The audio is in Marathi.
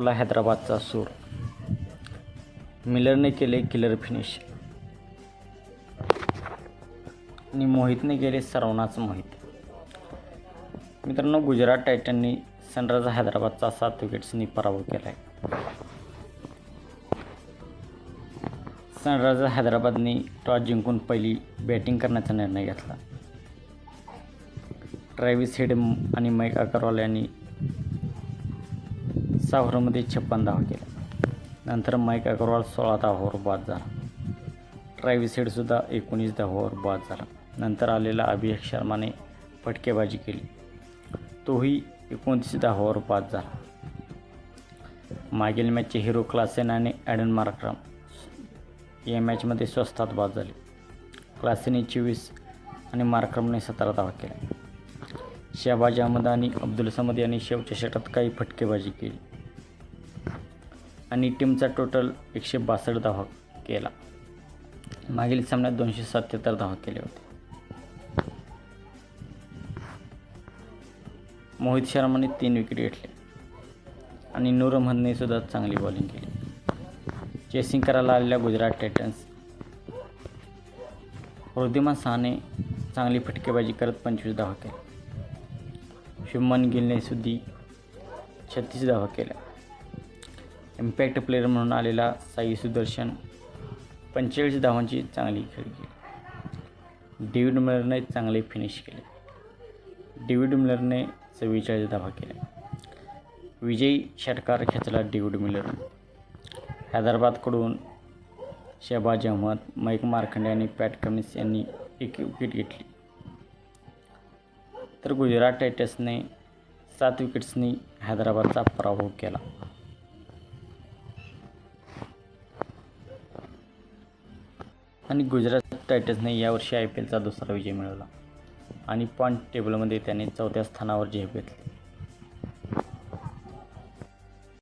आपला हैदराबादचा सूर. मिलरने केले किलर फिनिश आणि मोहितने केले सर्वांनाच मोहित. मित्रांनो गुजरात टायटननी सनरायझर हैदराबादचा सात विकेट्सनी पराभव केला आहे सनरायझर हैदराबादने टॉस जिंकून पहिली बॅटिंग करण्याचा निर्णय घेतला. ट्रॅव्हिस हेड आणि मैक अगरवाल यांनी सहा ओव्हरमध्ये छप्पन धावा केल्या नंतर माईक अग्रवाल सोळा धावावर बाद झाला. ट्रॅव्हिस हेडसुद्धा एकोणीस धावावर बाद झाला. नंतर आलेला अभिषेक शर्माने फटकेबाजी केली. तोही एकोणतीस धावावर बाद झाला. मागील मॅचचे हिरो क्लासेन आणि ॲडन मार्क्रम या मॅचमध्ये स्वस्तात बाद झाले. क्लासेने चोवीस आणि मार्क्रमने सतरा धावा केल्या. शहबाज अहमद आणि अब्दुल समद यांनी शेवटच्या षटात काही फटकेबाजी केली. आणि टीमचा टोटल एकशे बासष्ट धावा केला. मागील सामन्यात दोनशे सत्याहत्तर धावा केले होते मोहित शर्माने तीन विकेट घेतले. आणि नूर अहमदने सुद्धा चांगली बॉलिंग केली. चेसिंग करायला आलेल्या गुजरात टायटन्स वृद्धिमान सहाने चांगली फटकेबाजी करत पंचवीस धावा केल्या. शुभमन गिलने सुद्धी छत्तीस धावा केल्या. इम्पॅक्ट प्लेअर म्हणून आलेला साई सुदर्शन पंचेचाळीस धावांची चांगली खेळ केली. डेव्हिड मिलरने चांगले फिनिश केले. डेव्हिड मिलरने चव्वेचाळीस धावा केल्या. विजयी षटकार खेचला डेव्हिड मिलर. हैदराबादकडून शहबाज अहमद माईक मार्खंडे आणि पॅट कमिन्स यांनी एक विकेट घेतली. तर गुजरात टायटन्सने सात विकेट्सनी हैदराबादचा पराभव केला. आणि गुजरात टायटन्सने यावर्षी आय पी एलचा दुसरा विजय मिळवला. आणि पॉईंट टेबलमध्ये त्याने चौथ्या स्थानावर झेप घेतली.